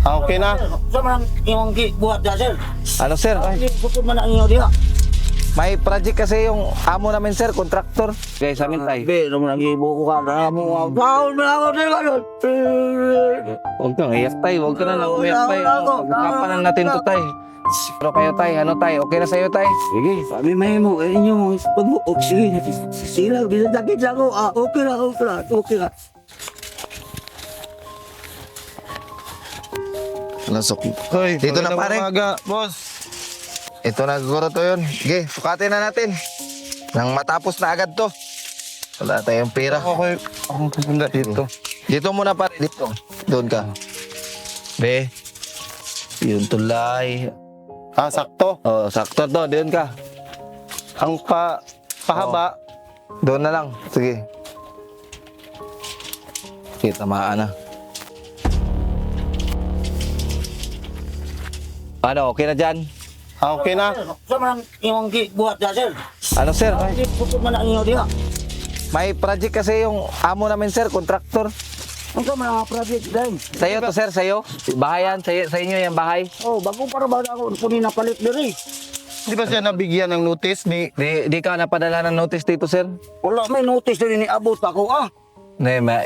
Ah, okay na. Sa man yung gi- buhat na sir. Ano sir? Bukod man ang inyo diha. May project kasi yung amo namin sir, contractor. Guys, amin tay. Be, naman ang ibo ko ka na mo. Taon na ako sir ganun. Huwag kang iyak tay, huwag ka na lang umiyak tay. Pagkapanan natin to tay. Pero kayo tay, ano tay, okay na sa'yo tay? Sige, kami may mo, eh, inyo mo, pag-uok, sige, sila, binadakit ako, ah, okay na, okay na, okay na. Lasok. Hoy, Dito na, pare. umaga, boss. Ito na siguro to yun. Sige, sukatin na natin. Nang matapos na agad to. Wala tayong pera. Okay, akong pupunta dito. Dito muna pare, dito. Doon ka. Be. Yun tulay. Ah, sakto. Oh, sakto to, doon ka. Ang pa pahaba. Doon na lang. Sige. Okay, tamaan na. Ano, okay na dyan? Ah, okay na. Sa man yung gi- buhat na sir. Ano sir? Bukod man ang inyo diha. May project kasi yung amo namin sir, contractor. Ang sa mga project din. Sa'yo to sir, sa'yo? Bahayan, sa, sa inyo yung bahay? Oh, bago para ba ako kunin na palit diri. Di ba siya nabigyan ng notice ni Di, di ka napadala ng notice dito sir? Wala may notice diri ni abot ako ah. Ne, ma,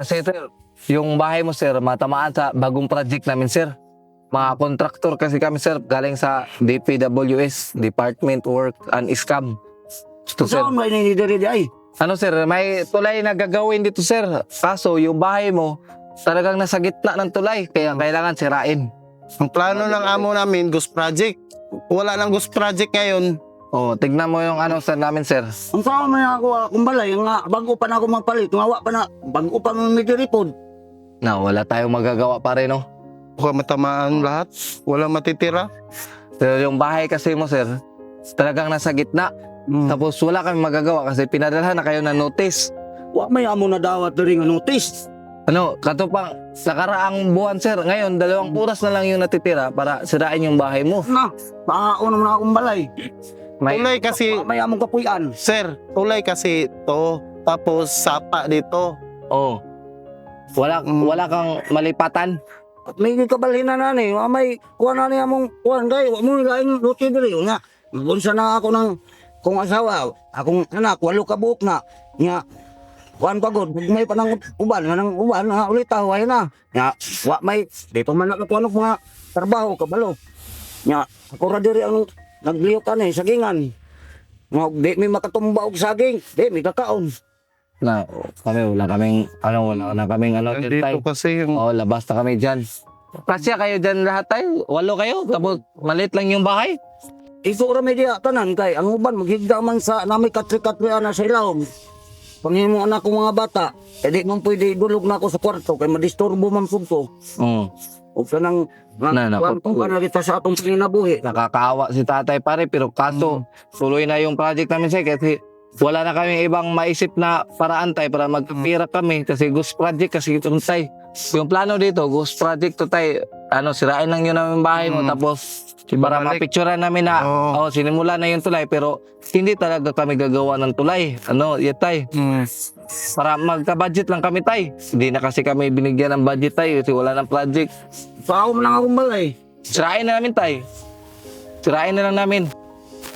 kasi sir, yung bahay mo sir, matamaan sa bagong project namin sir. Mga contractor kasi kami sir, galing sa DPWS, Department Work and Scam. Ito sir. Saan may ni diri di ay? Ano sir, may tulay na gagawin dito sir. Kaso yung bahay mo, talagang nasa gitna ng tulay, kaya kailangan sirain. ang plano ng amo namin, Ghost Project. Wala nang Ghost Project ngayon. Oh, tignan mo yung ano sir namin sir. Ang saan may ako ah, kumbalay nga bago pa na ako magpalit, nga wa pa na bago pa man mi diri pod. Na wala tayong magagawa pa rin, no? Baka matamaan lahat. Wala matitira. Pero yung bahay kasi mo sir, talagang nasa gitna. Mm. Tapos wala kami magagawa kasi pinadalhan na kayo ng notice. Wa may amo na dawat diri nga notice. Ano, kato pang sa karaang buwan sir, ngayon dalawang oras na lang yung natitira para sirain yung bahay mo. Na, paano naman akong balay. May, Tulay kasi, may among kapuyan. sir, tulay kasi to. Tapos sapa dito. oh, wala, Mm. wala kang malipatan. May kabalhin na nani, wa may kuha na niya mong kuha gay, mo gaing luti diri nga. Magunsa na ako ng kung asawa, akong anak, walo ka buok na. Nga, kuhan pagod, pag may panang uban, nang uban, nga ulit away na. Nga, wa may, di pa man nakakuha ng mga trabaho, kabalo. Nga, ako ra diri ang nagliyok ka na eh, sagingan. Nga, di may makatumba og saging, di may kakaon. Na, kami, wala kaming, ano, wala na kaming, ano, Dito tay. kasi yung Oh, labas na kami dyan. Kasya kayo dyan lahat tayo, walo kayo, tapos malit lang yung bahay. Ito ra media tanan kay ang uban maghigda man sa nami katri-katri ana sa ilawom. Pangimo anak ko mga bata, eh di man pwede dulog na ako sa kwarto kay madisturbo man pud ko. Oh, O kanang Na, na, kwarto na kita sa atong panginabuhi. nakakaawa si tatay pare, pero kaso, tuloy na yung project namin sir, kasi wala na kami ibang maisip na paraan tay para magpira kami kasi ghost project kasi ito tay. Yung plano dito, ghost project to tay, ano, sirain lang yun namin bahay mo Mm. tapos para mapicturean namin na Oo. oh. sinimula na yung tulay pero hindi talaga kami gagawa ng tulay. Ano, yun tay. Mm. Para magka-budget lang kami tay. Hindi na kasi kami binigyan ng budget tay kasi wala ng project. Sa ako man lang akong balay. Sirain na namin tay. Sirain na lang namin.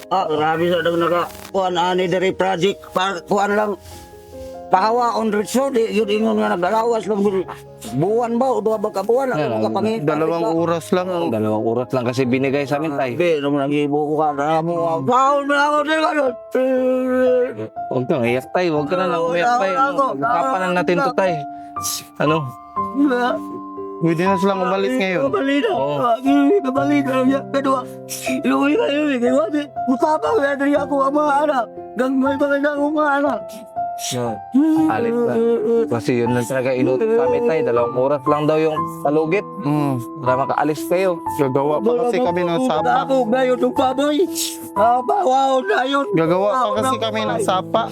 Ah, grabe sa daw naka kuan ani diri project pa kuan lang pahawa on so di yun ingon nga nagalawas lang buwan ba o duha ba ka buwan Yeah, ang kapangita. Dalawang oras lang ang Dalawang oras lang kasi binigay sa amin tay. Be, naman ang ibo ko ka na mo. Taon na ako diri ganun. Huwag kang iyak tay. Huwag ka na lang umiyak tay. Pagkapanan natin to tay. Ano? Pwede na silang umalis ngayon. Kabalina. Oo. Kabalina. Kabalina. Kedua. Iluwi ka yun. Kaya wadi. Musapa ko yan. ako ang mga anak. Gang may mga akong mga anak. Alis na. Kasi yun lang talaga inutot sa amin tay. Dalawang oras lang daw yung salugit. Mm. Para makaalis kayo. Gagawa pa kasi kami ng sapa. Ako ngayon ng baboy. Ah, bawaw na yun. Gagawa pa kasi kami ng sapa.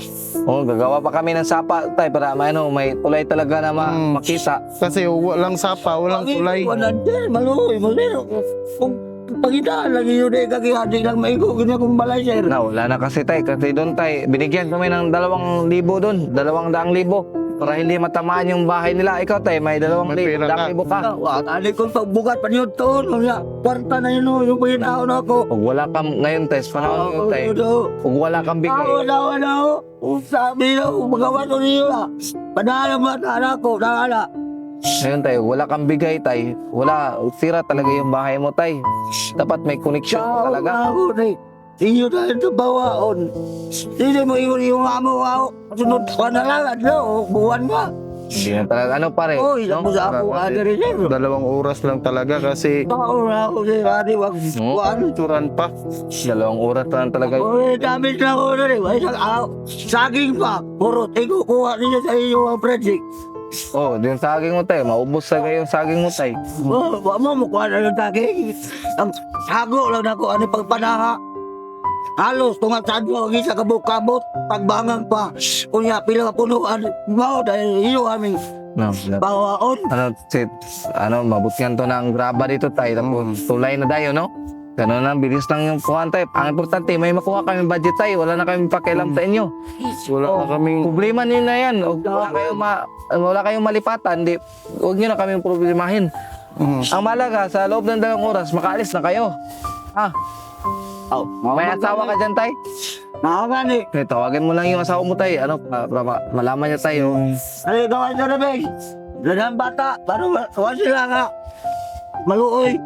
Oh, gagawa pa kami ng sapa tay para may ano, may tulay talaga na ma- Mm. makita. Kasi walang sapa, walang tulay. Walang din. Maluoy. Maluoy. Kung pagitaan lagi yun eh. Kagihati lang maigo. Ganyan kong balay sir. Na, wala na kasi tay. Kasi doon tay, binigyan kami ng dalawang libo doon. Dalawang daang libo. para hindi matamaan yung bahay nila. Ikaw tay, may dalawang May libo, pera ka. dami buka. Wa tali ko pagbugat pa niyo to no ya. Kwarta na yun oh, yung pinaon ako. Pag wala kang ngayon tay, sa panahon ngayon tay, pag wala kang bigay, Ako na wala ako. Sabi na magawa ko niyo ah. Padala ba na ako, dala. Ngayon tay, wala kang bigay tay, wala, sira talaga yung bahay mo tay. Dapat may connection ka talaga. Ako ni. Iyo na ito bawaon. Hindi mo iwan yung amo ako. Sunod ka na lang, ano, buwan. Hindi na talaga, ano pare? Oy, ako sa ako, ano rin yun. Dalawang oras lang talaga kasi Bako na ako si Rani, wag No. buwan. turan pa. Dalawang oras lang talaga. Oy, damit na ako na rin. Sa ako, saging pa. Puro, tingko, kuha ninyo sa iyo ang project. Oh, yung saging mo tay, maubos sa yung saging mo tay. Oh, wa mo, mukha na yung saging. Ang sago lang na ako, ano pagpanaha. Halos, tungat sa mo, ang isa kabuk-kabot, pagbangang pa. Kunya, pila ka punuan. Mao, dahil iyo aming No, bawaon. ano, sit, ano, mabutyan to ng graba dito tay, tapos tulay na tayo, no? Ganun lang, bilis lang yung kuhan tayo. Ang importante, may makuha kami budget tayo, wala na kami pakialam sa inyo. Wala na kaming Problema niyo na yan, Huwag- wala kayong, ma, wala kayong malipatan, di, huwag niyo na kaming problemahin. Mm. Ang malaga, sa loob ng dalawang oras, makaalis na kayo. Ha? Oh, May asawa ka dyan, tay? Nakakani. Okay, tawagin mo lang yung asawa mo, tay. Ano, para, para ma- malaman niya tayo. Ano yung gawa sa rabig? Ladang bata, parang wala sila nga. Maluoy.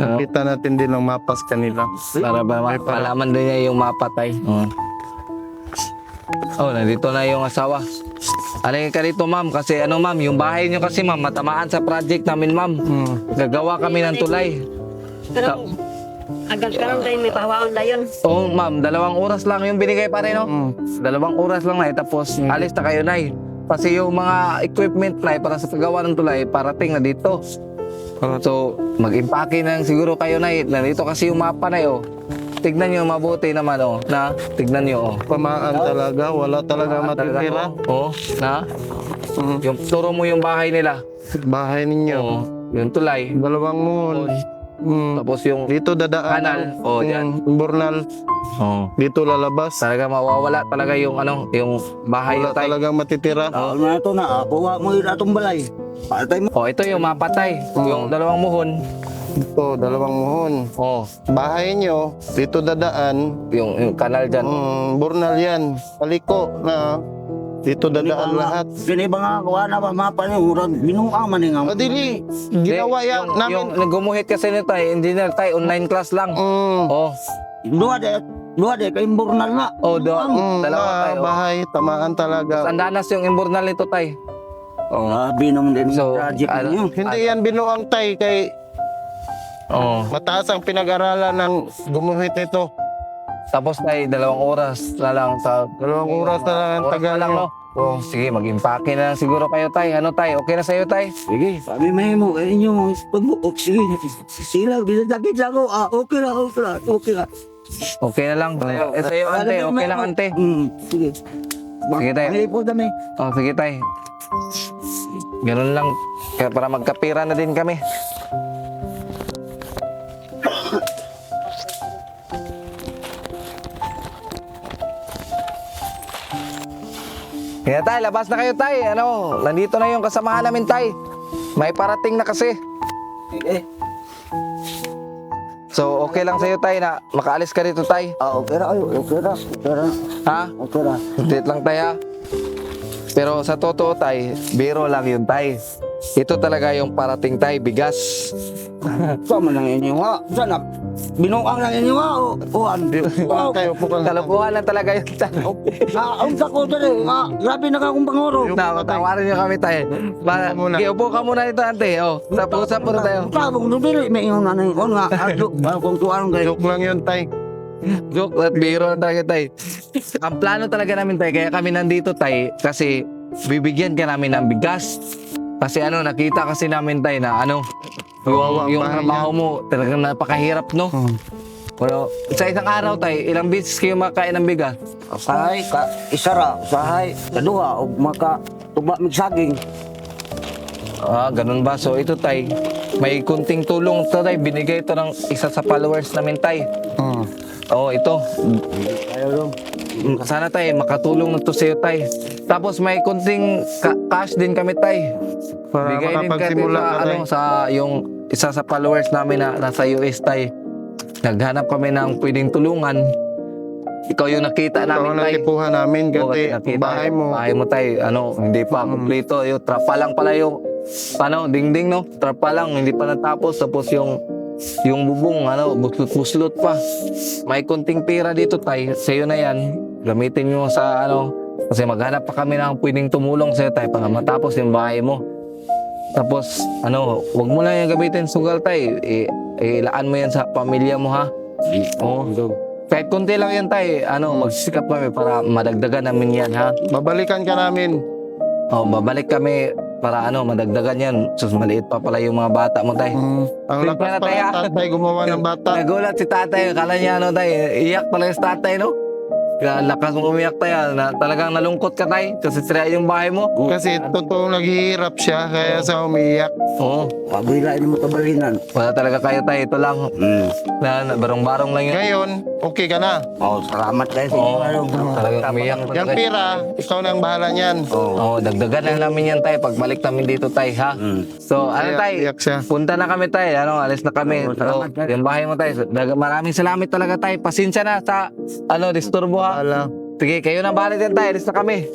Ano? kita natin din ng mapas kanila. Para ba ma- malaman din niya yung mapatay. Oo. Oh, nandito na yung asawa. Alingin ka dito, ma'am. Kasi ano, ma'am, yung bahay niyo kasi, ma'am, matamaan sa project namin, ma'am. Mm. Gagawa kami ng tulay. Pero, agad ka lang tayo may pahawaon na yun. Oo, ma'am, dalawang oras lang yung binigay pare, no? Mm. Dalawang oras lang na, tapos alis na kayo, nay. Kasi yung mga equipment na para sa paggawa ng tulay, parating na dito. So, mag-impake na lang siguro kayo, nay. Nandito kasi yung mapa na oh. Tignan nyo mabuti naman, oh. Na, tignan nyo, oh. Pamaan talaga, wala talaga matitira. Oo, na. Mm. Yung turo mo yung bahay nila. Bahay ninyo. Oo. Yung tulay. Dalawang muhon. Mm. Tapos yung Dito dadaan. Kanal. Oh, Mm. Burnal. oh. Dito lalabas. Talaga mawawala talaga yung ano, yung bahay Wala na tayo. talagang matitira. Oh, na ito na, kuha mo yun atong balay. Patay mo. Oh, ito yung mapatay. Yung dalawang muhon. Ito, dalawang muhon. Oh, Bahay nyo, dito dadaan. yung, yung kanal dyan. Mm, burnal yan. Paliko na dito dadaan lahat. Kini ba nga, kuha na ba, mapa niyo, murag, binuang man nga. Madili, ginawa yan yung, namin. Yung nagumuhit kasi nito tayo, engineer tayo, online class lang. Mm, Oh, Dua de, dua de, kay burnal nga. oh, do, mm, dalawa na, tayo. bahay, tamaan talaga. Sandanas yung imburnal nito tayo. Oh. Grabe naman din So, project ano- niyo. Hindi yan binuang tay kay Oh. mataas ang pinag-aralan ng gumuhit nito. Tapos tayo, dalawang oras na lang sa... Dalawang oras na lang ang tagal na lang, no? Oh, sige, mag-impake na lang siguro kayo, tay. Ano, tay? Okay na sa'yo, tay? Sige, sabi may mo, eh inyo, pagbuok, sige, sila, bisasakit lang ako, ah, okay lang, okay lang, okay lang. Okay na lang. Sa'yo, eh, sa'yo, ante. Okay lang, ante. Hmm, sige. Sige, tayo. May po kami. Oh, sige, tay. Ganun lang. Kaya para magkapira na din kami. Kaya tay, labas na kayo tay. Ano, nandito na yung kasamahan namin tay. May parating na kasi. Eh, So, okay lang sa'yo tay na makaalis ka dito tay. ah, okay na kayo, okay na, okay na, Ha? okay na. Update lang tayo ha. Pero sa totoo tay, biro lang yun tay. Ito talaga yung parating tay, bigas. Sama lang inyo nga, sana, binuang lang inyo nga, o, kuhan. Wow, Kayo po lang talaga yun tay. ah, ang sako dali, nga, grabe na ka akong pangoro. Na, tawarin nyo kami tay. Muna. okay, upo ka muna dito ante. Oh, tapos muna tayo. Sabong nung dili, may ingon nga na ingon nga, adlo, ano kung tuwan kayo. Joke lang yun tay. Joke at biro lang talaga tay. Ang plano talaga namin tay, kaya kami nandito tay, kasi bibigyan ka namin ng bigas. Kasi ano, nakita kasi namin tay na ano, ang yung, yung bahay trabaho mo, talagang napakahirap no. Pero sa isang araw tay, ilang beses kayo makain ng bigas? Usahay, ka, isara, usahay, kaduha, o maka, tuba mig saging. Ah, ganun ba? So ito tay, may kunting tulong to tay, binigay ito ng isa sa followers namin tay. Hmm. Oo, ito. Dong. Sana tay, makatulong na to sa'yo tay. Tapos may kunting ka- cash din kami tay. Para Bigay din kami makapagsimula sa, ka ano, sa yung isa sa followers namin na nasa US tay. Naghanap kami ng pwedeng tulungan. Ikaw yung nakita namin ang tay. natipuhan namin Oo, kasi nakita bahay mo. Bahay mo tay, ano, hindi pa Mm. kumpleto. Yung trapa lang pala yung, ano, dingding no? Trapa lang, hindi pa natapos. Tapos yung, yung bubong, ano, buslot-buslot pa. May kunting pera dito tay, sa'yo na yan. Gamitin mo sa, ano, kasi maghanap pa kami ng pwedeng tumulong sa'yo tay para matapos yung bahay mo. Tapos, ano, wag mo lang yung gamitin sugal tay. I, ilaan mo yan sa pamilya mo ha. Oo. Kahit konti lang yan tay, ano, magsisikap kami para madagdagan namin yan ha. Babalikan ka namin. Oh, babalik kami para ano, madagdagan yan. Sus, maliit pa pala yung mga bata mo tay. Hmm. Ang lakas pa ng tatay gumawa ng bata. Nagulat si tatay, kala niya ano tay, iyak pala yung tatay no. Lakas mong umiyak tayo, na talagang nalungkot ka tay, kasi sira yung bahay mo. Kasi totoong naghihirap siya kaya sa umiyak. Oo, Pabila mo kabalinan. wala talaga kayo tay, ito lang. Hmm. Na, na barong-barong lang yun. Ngayon, okay ka na. Oh, salamat kayo sa inyo. Oo, ano. talagang umiyak. Yung pera, ikaw na ang bahala niyan. Oo. Oo, dagdagan lang namin yan tay, pagbalik namin dito tay ha. Hmm. So, ano tay, iyak siya. Punta na kami tay, ano, alis na kami. Oo, So, salamat, tay. yung bahay mo tay. Dag- maraming salamat talaga tay. Pasensya na sa ano, disturbo ha. Bahala. Sige, kayo na balik din tay, alis na kami.